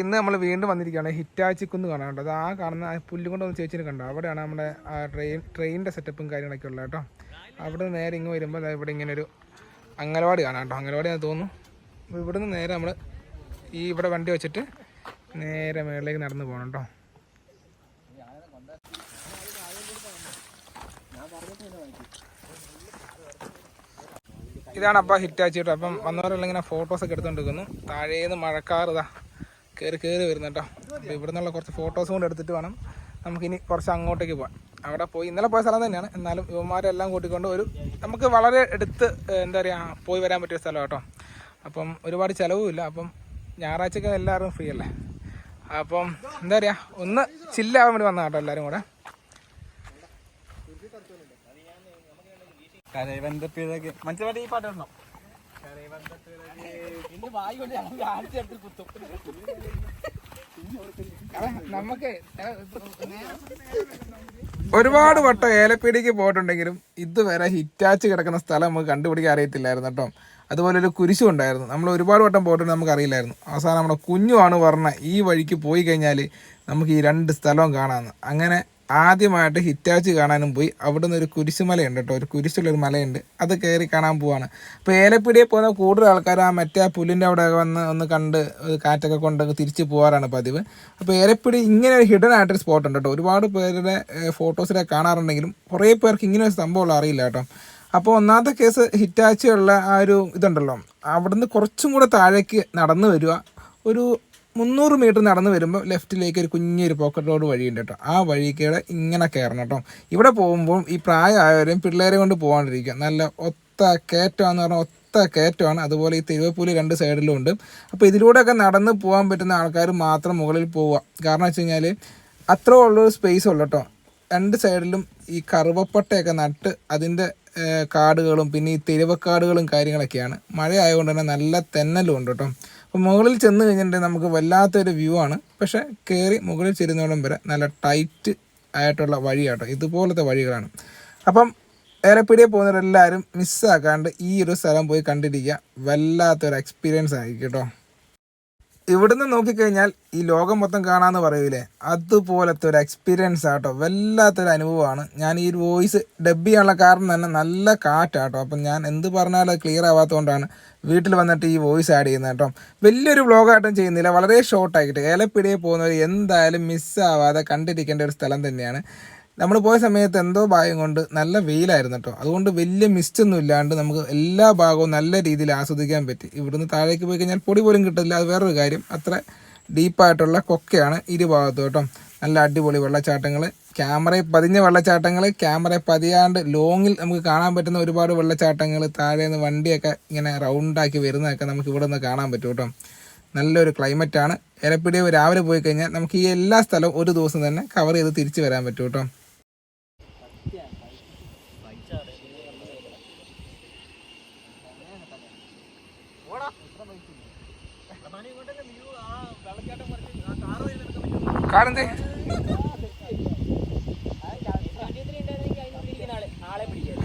ഇന്ന് നമ്മൾ വീണ്ടും വന്നിരിക്കുകയാണ് ഹിറ്റാച്ചി കുന്ന് കാണാൻ കേട്ടോ ആ കാണുന്ന പുല്ലും കൊണ്ട് ഒന്ന് ചേച്ചിനെ കണ്ടോ. അവിടെയാണ് നമ്മുടെ ട്രെയിൻ ട്രെയിനിന്റെ സെറ്റപ്പും കാര്യങ്ങളൊക്കെ ഉള്ളത് കേട്ടോ. അവിടെ നിന്ന് നേരെ ഇങ്ങ് വരുമ്പോൾ ഇവിടെ ഇങ്ങനെ ഒരു അംഗനവാടി കാണാം കേട്ടോ. അംഗനവാടി തോന്നുന്നു. അപ്പോൾ ഇവിടുന്ന് നേരെ നമ്മൾ ഈ ഇവിടെ വണ്ടി വെച്ചിട്ട് നേരെ മേളിലേക്ക് നടന്ന് പോകണം കേട്ടോ. ഇതാണ് അപ്പം ഹിറ്റാച്ചി കേട്ടോ. അപ്പം വന്നവരെല്ലാം ഇങ്ങനെ ഫോട്ടോസൊക്കെ എടുത്തുകൊണ്ടിരിക്കുന്നു താഴേന്ന് മഴക്കാറ് ഇതാ കയറി കയറി വരുന്നത് കേട്ടോ അപ്പോൾ ഇവിടെ നിന്നുള്ള കുറച്ച് ഫോട്ടോസും കൂടെ എടുത്തിട്ട് വേണം നമുക്കിനി കുറച്ച് അങ്ങോട്ടേക്ക് പോകാം അവിടെ പോയി ഇന്നലെ പോയ സ്ഥലം തന്നെയാണ്. എന്നാലും യുവമാരെല്ലാം കൂട്ടിക്കൊണ്ട് ഒരു നമുക്ക് വളരെ എടുത്ത് എന്താ പറയുക പോയി വരാൻ പറ്റിയ സ്ഥലം കേട്ടോ. അപ്പം ഒരുപാട് ചിലവുമില്ല അപ്പം ഞായറാഴ്ചയ്ക്ക് എല്ലാവരും ഫ്രീ അല്ലേ? അപ്പം എന്താ പറയുക ഒന്ന് ചില്ലാവാൻ വേണ്ടി വന്ന കേട്ടോ എല്ലാവരും കൂടെ കരൈവന്തപ്പിഴക് മനസ്സിലായിട്ട് ഈ പാട്ട് നമുക്ക് ഒരുപാട് വട്ടം ഏലപ്പീടിക്ക് പോയിട്ടുണ്ടെങ്കിലും ഇതുവരെ ഹിറ്റാച്ച് കിടക്കുന്ന സ്ഥലം നമുക്ക് കണ്ടുപിടിക്കാൻ അറിയത്തില്ലായിരുന്നു കേട്ടോ. അതുപോലെ ഒരു കുരിശും ഉണ്ടായിരുന്നു. നമ്മൾ ഒരുപാട് വട്ടം പോയിട്ടുണ്ട് നമുക്ക് അറിയില്ലായിരുന്നു. അവസാനം നമ്മുടെ കുഞ്ഞുമാണ് പറഞ്ഞ ഈ വഴിക്ക് പോയി കഴിഞ്ഞാൽ നമുക്ക് ഈ രണ്ട് സ്ഥലവും കാണാമെന്ന് അങ്ങനെ ആദ്യമായിട്ട് ഹിറ്റാച്ച് കാണാനും പോയി. അവിടെ നിന്ന് ഒരു കുരിശുമലയുണ്ട് കേട്ടോ. ഒരു കുരിശുള്ളൊരു മലയുണ്ട്. അത് കയറി കാണാൻ പോവാണ്. അപ്പോൾ ഏലപ്പിടിയെ പോകുന്ന കൂടുതൽ ആൾക്കാർ ആ മറ്റേ ആ പുല്ലിന്റെ അവിടെ വന്ന് ഒന്ന് കണ്ട് കാറ്റൊക്കെ കൊണ്ട് തിരിച്ച് പോകാറാണ് പതിവ്. അപ്പോൾ ഏലപ്പിടി ഇങ്ങനെ ഒരു ഹിഡൻ ആയിട്ടൊരു സ്പോട്ട് ഉണ്ട് കേട്ടോ. ഒരുപാട് പേരുടെ ഫോട്ടോസിലൊക്കെ കാണാറുണ്ടെങ്കിലും കുറേ പേർക്ക് ഇങ്ങനെ ഒരു സംഭവമുള്ള അറിയില്ല കേട്ടോ. അപ്പോൾ ഒന്നാമത്തെ കേസ് ഹിറ്റാച്ചിയുള്ള ആ ഒരു ഇതുണ്ടല്ലോ. അവിടുന്ന് കുറച്ചും കൂടെ താഴേക്ക് നടന്നു വരിക. ഒരു മുന്നൂറ് മീറ്റർ നടന്ന് വരുമ്പോൾ ലെഫ്റ്റിലേക്ക് ഒരു കുഞ്ഞൊരു പോക്കറ്റ് റോഡ് വഴിയുണ്ട് കേട്ടോ ആ വഴിക്കൂടെ ഇങ്ങനെ കയറണം കേട്ടോ ഇവിടെ പോകുമ്പോൾ ഈ പ്രായമായവരെയും പിള്ളേരെ കൊണ്ട് പോകാണ്ടിരിക്കുക നല്ല ഒത്ത കയറ്റമാണെന്ന് പറഞ്ഞാൽ ഒത്ത കയറ്റമാണ്. അതുപോലെ ഈ തിരുവപ്പൂൽ രണ്ട് സൈഡിലും ഉണ്ട്. അപ്പോൾ ഇതിലൂടെയൊക്കെ നടന്ന് പോകാൻ പറ്റുന്ന ആൾക്കാർ മാത്രം മുകളിൽ പോവുക. കാരണം വെച്ച് കഴിഞ്ഞാൽ അത്ര ഉള്ളൊരു സ്പേസ് ഉള്ളു കേട്ടോ രണ്ട് സൈഡിലും ഈ കറുവപ്പട്ടയൊക്കെ നട്ട് അതിന്റെ കാടുകളും പിന്നെ ഈ തെരുവക്കാടുകളും കാര്യങ്ങളൊക്കെയാണ്. മഴ ആയതുകൊണ്ട് തന്നെ നല്ല തെന്നലും ഉണ്ട് കേട്ടോ അപ്പോൾ മുകളിൽ ചെന്ന് കഴിഞ്ഞിട്ടുണ്ടെങ്കിൽ നമുക്ക് വല്ലാത്തൊരു വ്യൂ ആണ്. പക്ഷേ കയറി മുകളിൽ ചെരുന്നോളം വരെ നല്ല ടൈറ്റ് ആയിട്ടുള്ള വഴിയാട്ടോ. ഇതുപോലത്തെ വഴികളാണ്. അപ്പം ഏറെ പിടിയെ പോകുന്നവരെല്ലാവരും മിസ്സാക്കാണ്ട് ഈ ഒരു സ്ഥലം പോയി കണ്ടിരിക്കുക വല്ലാത്തൊരു എക്സ്പീരിയൻസ് ആയിരിക്കും കേട്ടോ. ഇവിടുന്ന് നോക്കിക്കഴിഞ്ഞാൽ ഈ ലോകം മൊത്തം കാണാന്ന് പറയൂലേ? അതുപോലത്തെ ഒരു എക്സ്പീരിയൻസ് ആട്ടോ. വല്ലാത്തൊരു അനുഭവമാണ്. ഞാൻ ഈ വോയിസ് ഡബ് ചെയ്യാനുള്ള കാരണം തന്നെ നല്ല കാറ്റാട്ടോ. അപ്പം ഞാൻ എന്ത് പറഞ്ഞാലും ക്ലിയർ ആവാത്തതുകൊണ്ടാണ് വീട്ടിൽ വന്നിട്ട് ഈ വോയിസ് ആഡ് ചെയ്യുന്നത് കേട്ടോ. വലിയൊരു വ്ളോഗായിട്ടും ചെയ്യുന്നില്ല. വളരെ ഷോർട്ടായിട്ട് ഏലപ്പിടിയെ പോകുന്നവർ എന്തായാലും മിസ്സാവാതെ കണ്ടിരിക്കേണ്ട ഒരു സ്ഥലം തന്നെയാണ്. നമ്മൾ പോയ സമയത്ത് എന്തോ ഭാഗം കൊണ്ട് നല്ല വെയിലായിരുന്നു കേട്ടോ. അതുകൊണ്ട് വലിയ മിസ്റ്റ് ഒന്നും ഇല്ലാണ്ട് നമുക്ക് എല്ലാ ഭാഗവും നല്ല രീതിയിൽ ആസ്വദിക്കാൻ പറ്റി. ഇവിടുന്ന് താഴേക്ക് പോയി കഴിഞ്ഞാൽ പൊടി പോലും കിട്ടില്ല അത് വേറൊരു കാര്യം. അത്ര ഡീപ്പായിട്ടുള്ള കൊക്കയാണ് ഇരുഭാഗത്തും കേട്ടോ. നല്ല അടിപൊളി വെള്ളച്ചാട്ടങ്ങൾ ക്യാമറയിൽ പതിഞ്ഞ വെള്ളച്ചാട്ടങ്ങൾ ക്യാമറയിൽ പതിയാണ്ട് ലോങ്ങിൽ നമുക്ക് കാണാൻ പറ്റുന്ന ഒരുപാട് വെള്ളച്ചാട്ടങ്ങൾ താഴെ നിന്ന് വണ്ടിയൊക്കെ ഇങ്ങനെ റൗണ്ടാക്കി വരുന്നതൊക്കെ നമുക്ക് ഇവിടെ നിന്ന് കാണാൻ പറ്റും കേട്ടോ. നല്ലൊരു ക്ലൈമറ്റാണ് എലപ്പിടി രാവിലെ പോയി കഴിഞ്ഞാൽ നമുക്ക് ഈ എല്ലാ സ്ഥലവും ഒരു ദിവസം തന്നെ കവർ ചെയ്ത് തിരിച്ചു വരാൻ പറ്റും കേട്ടോ. കാറെന്തേ? ആളെ പിടിക്കാം.